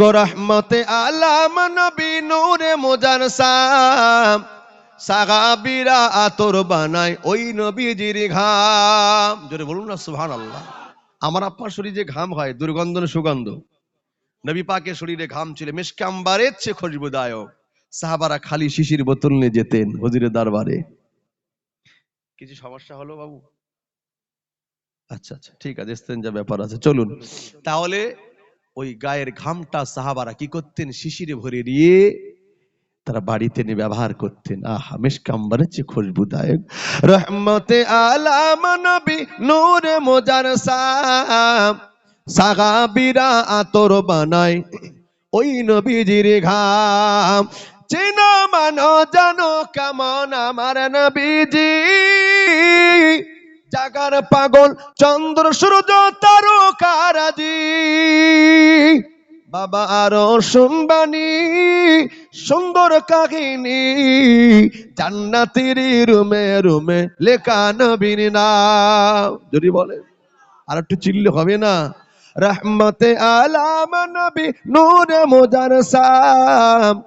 রহমতে আলাম নবী নূরে সাগাবিরা আতর বানায় ওই নবীজির ঘাম। জোরে বলুন না আমার আপনার শরীরে ঘাম হয়, দুর্গন্ধ সুগন্ধ? নবী পাকের শরীরে ঘাম ছিল খুশবুদায়ক। সাহাবারা খালি শিশির বোতল নিয়ে যেতেন হুজুরের দরবারে। কিছু সমস্যা হলো বাবু? আচ্ছা আচ্ছা ঠিক আছে ব্যাপার আছে, চলুন। তাহলে ওই গায়ের ঘামটা সাহাবারা কি করতেন? শিশিরে ভরে দিয়ে তারা বাড়িতে নিয়ে ব্যবহার করতেন। আহা মিসকাম্বারের চেয়ে খুশবুদায়ক। রহমতে আলাম নবী নূরে মোজার সাগাবিরা আতর বানায় ওই নবীজির ঘাম। চিন মানো জানো কেমন আমার নবীজি? জাগার পাগল চন্দ্র সূর্য তারকারাজি। বাবা আরও শুনবানি, সুন্দর কাহিনী। জান্নাতের রুমে রুমে লেখা নবীন নাম। যদি বলে, আর একটু চিল্লে হবে না? রহমতে আলাম নবী, নূরে মোজার সাম।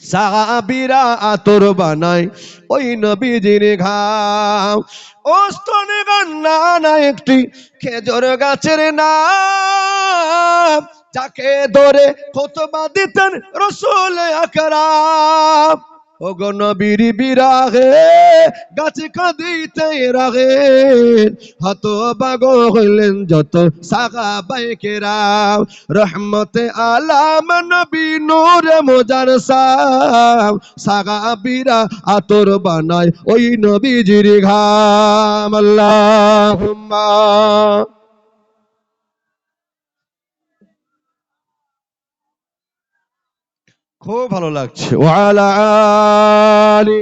সাহাবিরা আতর বানায় ওই নবীজির ঘাম। ও স্তনে গান্না না একটি খেজুর গাছের নাম। যাকে ধরে খোতবা দিতেন রসুল আকরাম। ও গো নবীর বিরাগে, গাছে কাঁদিতে রাগে হত বাগ হইলেন যত সাগা বাইকেরাম রহমতে আলাম নবী নূরে মোজার সাম। সাগা বিরা আতর বানায় ওই নবীজির ঘাম। আল্লাহুম্মা। খুব ভালো লাগছে। ওয়ালা আলি